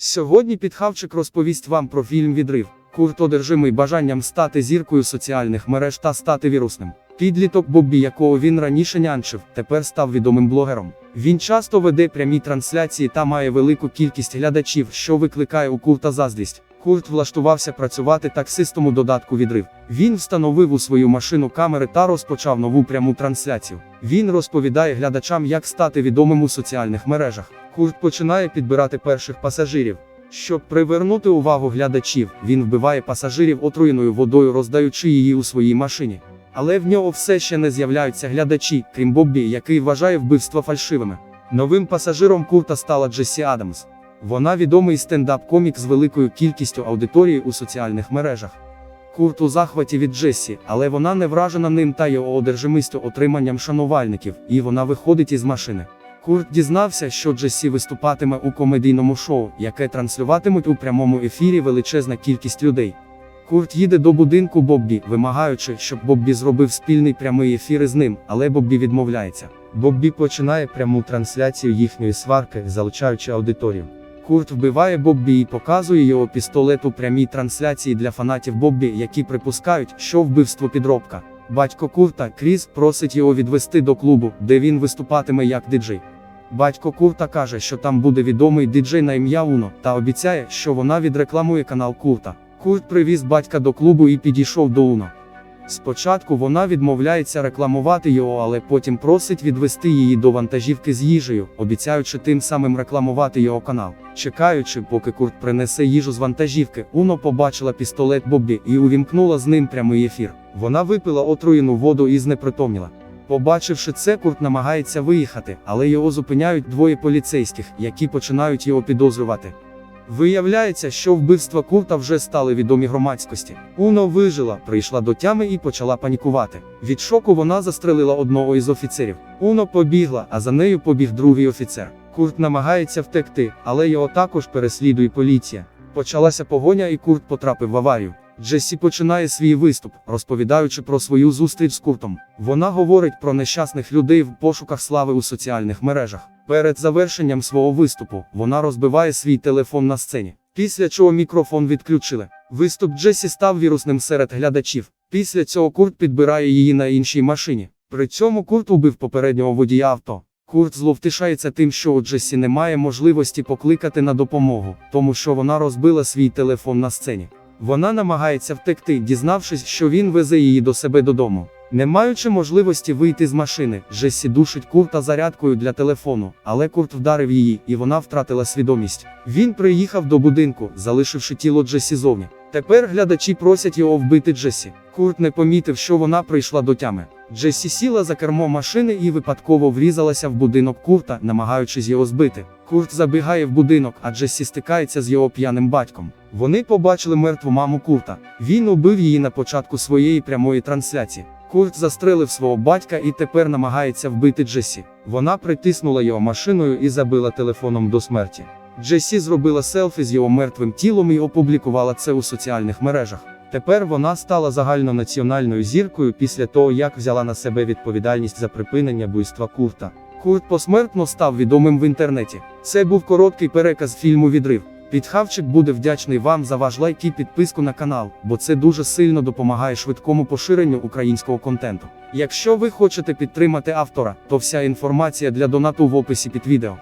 Сьогодні підхавчик розповість вам про фільм Відрив. Курт одержимий бажанням стати зіркою соціальних мереж та стати вірусним. Підліток Боббі, якого він раніше нянчив, тепер став відомим блогером. Він часто веде прямі трансляції та має велику кількість глядачів, що викликає у Курта заздрість. Курт влаштувався працювати таксистом у додатку відрив. Він встановив у свою машину камери та розпочав нову пряму трансляцію. Він розповідає глядачам, як стати відомим у соціальних мережах. Курт починає підбирати перших пасажирів. Щоб привернути увагу глядачів, він вбиває пасажирів отруєною водою, роздаючи її у своїй машині. Але в нього все ще не з'являються глядачі, крім Боббі, який вважає вбивства фальшивими. Новим пасажиром Курта стала Джесі Адамс. Вона відомий стендап-комік з великою кількістю аудиторії у соціальних мережах. Курт у захваті від Джесі, але вона не вражена ним та його одержимистю отриманням шанувальників, і вона виходить із машини. Курт дізнався, що Джесі виступатиме у комедійному шоу, яке транслюватимуть у прямому ефірі величезна кількість людей. Курт їде до будинку Боббі, вимагаючи, щоб Боббі зробив спільний прямий ефір із ним, але Боббі відмовляється. Боббі починає пряму трансляцію їхньої сварки, залучаючи аудиторію. Курт вбиває Боббі і показує його пістолет у прямій трансляції для фанатів Боббі, які припускають, що вбивство підробка. Батько Курта, Кріс, просить його відвести до клубу, де він виступатиме як диджей. Батько Курта каже, що там буде відомий диджей на ім'я Уно, та обіцяє, що вона відрекламує канал Курта. Курт привіз батька до клубу і підійшов до Уно. Спочатку вона відмовляється рекламувати його, але потім просить відвести її до вантажівки з їжею, обіцяючи тим самим рекламувати його канал. Чекаючи, поки Курт принесе їжу з вантажівки, Уно побачила пістолет Боббі і увімкнула з ним прямий ефір. Вона випила отруєну воду і знепритомніла. Побачивши це, Курт намагається виїхати, але його зупиняють двоє поліцейських, які починають його підозрювати. Виявляється, що вбивства Курта вже стали відомі громадськості. Уно вижила, прийшла до тями і почала панікувати. Від шоку вона застрелила одного із офіцерів. Уно побігла, а за нею побіг другий офіцер. Курт намагається втекти, але його також переслідує поліція. Почалася погоня, і Курт потрапив в аварію. Джесі починає свій виступ, розповідаючи про свою зустріч з Куртом. Вона говорить про нещасних людей в пошуках слави у соціальних мережах. Перед завершенням свого виступу вона розбиває свій телефон на сцені. Після чого мікрофон відключили. Виступ Джесі став вірусним серед глядачів. Після цього Курт підбирає її на іншій машині. При цьому Курт убив попереднього водія авто. Курт зловтишається тим, що у Джесі немає можливості покликати на допомогу, тому що вона розбила свій телефон на сцені. Вона намагається втекти, дізнавшись, що він везе її до себе додому. Не маючи можливості вийти з машини, Джесі душить Курта зарядкою для телефону, але Курт вдарив її, і вона втратила свідомість. Він приїхав до будинку, залишивши тіло Джесі зовні. Тепер глядачі просять його вбити Джесі. Курт не помітив, що вона прийшла до тями. Джесі сіла за кермо машини і випадково врізалася в будинок Курта, намагаючись його збити. Курт забігає в будинок, а Джесі стикається з його п'яним батьком. Вони побачили мертву маму Курта. Він убив її на початку своєї прямої трансляції. Курт застрелив свого батька і тепер намагається вбити Джесі. Вона притиснула його машиною і забила телефоном до смерті. Джесі зробила селфі з його мертвим тілом і опублікувала це у соціальних мережах. Тепер вона стала загальнонаціональною зіркою після того, як взяла на себе відповідальність за припинення буйства Курта. Курт посмертно став відомим в інтернеті. Це був короткий переказ фільму Відрив. Підхавчик буде вдячний вам за ваш лайк і підписку на канал, бо це дуже сильно допомагає швидкому поширенню українського контенту. Якщо ви хочете підтримати автора, то вся інформація для донату в описі під відео.